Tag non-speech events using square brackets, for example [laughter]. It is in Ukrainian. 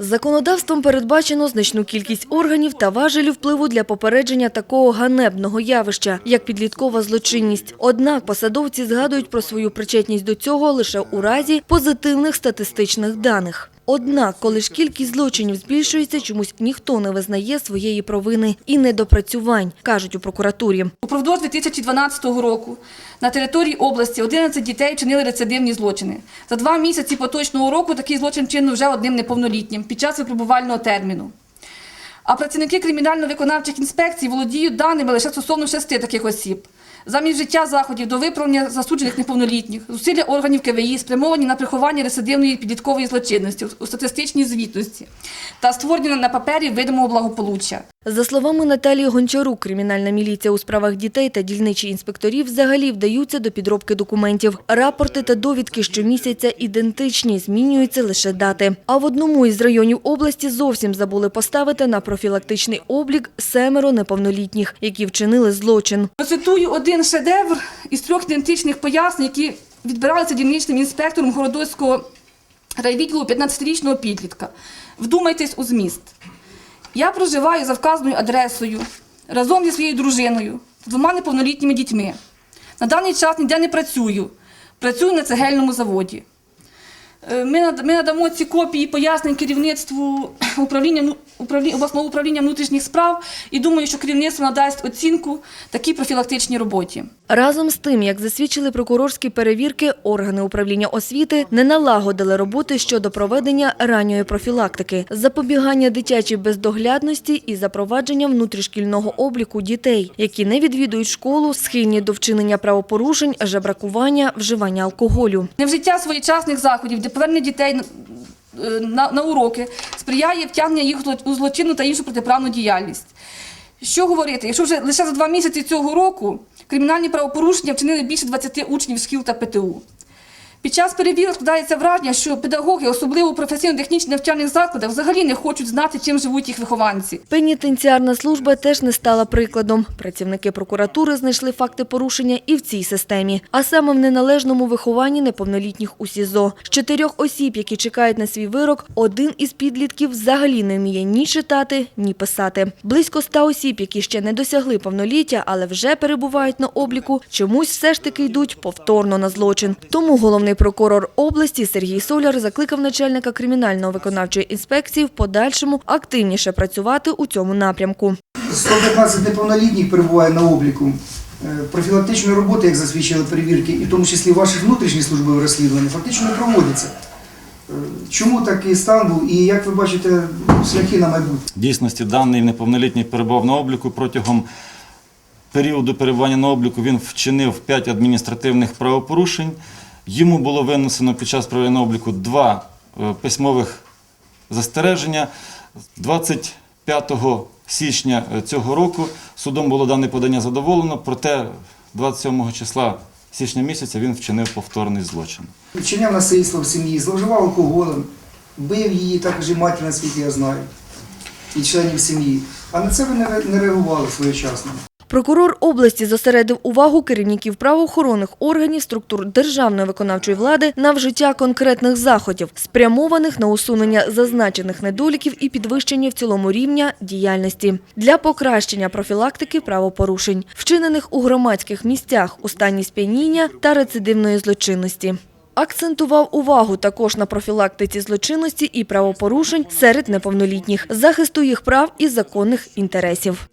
Законодавством передбачено значну кількість органів та важелів впливу для попередження такого ганебного явища, як підліткова злочинність. Однак посадовці згадують про свою причетність до цього лише у разі позитивних статистичних даних. Однак, коли ж кількість злочинів збільшується, чомусь ніхто не визнає своєї провини і недопрацювань, кажуть у прокуратурі. Упродовж 2012 року на території області 11 дітей чинили рецидивні злочини. За два місяці поточного року такий злочин вчинено вже одним неповнолітнім під час випробувального терміну. А працівники кримінально-виконавчих інспекцій володіють даними лише стосовно шести таких осіб. Замість життя заходів до виправлення засуджених неповнолітніх, зусилля органів КВІ спрямовані на приховання рецидивної підліткової злочинності у статистичній звітності та створення на папері видимого благополуччя. За словами Наталії Гончарук, кримінальна міліція у справах дітей та дільничі інспекторів взагалі вдаються до підробки документів. Рапорти та довідки щомісяця ідентичні, змінюються лише дати. А в одному із районів області зовсім забули поставити на профілактичний облік семеро неповнолітніх, які вчинили злочин. Процитую один шедевр із трьох ідентичних пояснень, які відбиралися дільничним інспектором Городоцького райвідділу 15-річного підлітка. Вдумайтесь у зміст. Я проживаю за вказаною адресою разом зі своєю дружиною, двома неповнолітніми дітьми. На даний час ніде не працюю. Працюю на цегельному заводі. Е, Ми ми надамо ці копії пояснень керівництву [clears throat] управління, вну- управління, обласного управління внутрішніх справ і думаю, що керівництво надасть оцінку такій профілактичній роботі. Разом з тим, як засвідчили прокурорські перевірки, органи управління освіти не налагодили роботи щодо проведення ранньої профілактики, запобігання дитячій бездоглядності і запровадження внутрішкільного обліку дітей, які не відвідують школу, схильні до вчинення правопорушень, жебракування, вживання алкоголю. Невжиття своєчасних заходів повернення дітей на, е, на, на уроки сприяє втягнення їх у злочинну та іншу протиправну діяльність. Що говорити, якщо вже лише за два місяці цього року кримінальні правопорушення вчинили більше 20 учнів шкіл та ПТУ. Під час перевірок складається враження, що педагоги, особливо у професійно-технічних навчальних закладах, взагалі не хочуть знати, чим живуть їх вихованці. Пенітенціарна служба теж не стала прикладом. Працівники прокуратури знайшли факти порушення і в цій системі, а саме в неналежному вихованні неповнолітніх у СІЗО. З чотирьох осіб, які чекають на свій вирок, один із підлітків взагалі не вміє ні читати, ні писати. Близько ста осіб, які ще не досягли повноліття, але вже перебувають на обліку, чомусь все ж таки йдуть повторно на злочин. Тому головний прокурор області Сергій Соляр закликав начальника кримінально-виконавчої інспекції в подальшому активніше працювати у цьому напрямку. 115 неповнолітніх перебуває на обліку. Е, Профілактичної роботи, як засвідчили перевірки, і в тому числі ваших внутрішніх службових розслідувань, фактично не проводиться. Е, Чому такий стан був і як ви бачите шляхи на майбутнє? В дійсності даний неповнолітній перебував на обліку протягом періоду перебування на обліку він вчинив 5 адміністративних правопорушень. Йому було винесено під час проведення обліку два е, письмових застереження. 25 січня е, цього року судом було дане подання задоволено, проте 27 числа січня місяця він вчинив повторний злочин. Вчиняв насильство в сім'ї, зловживав алкоголем, бив її також і матір, наскільки я знаю, і членів сім'ї. А на це ви не реагували своєчасно. Прокурор області зосередив увагу керівників правоохоронних органів структур державної виконавчої влади на вжиття конкретних заходів, спрямованих на усунення зазначених недоліків і підвищення в цілому рівня діяльності для покращення профілактики правопорушень, вчинених у громадських місцях у стані сп'яніння та рецидивної злочинності. Акцентував увагу також на профілактиці злочинності і правопорушень серед неповнолітніх, захисту їх прав і законних інтересів.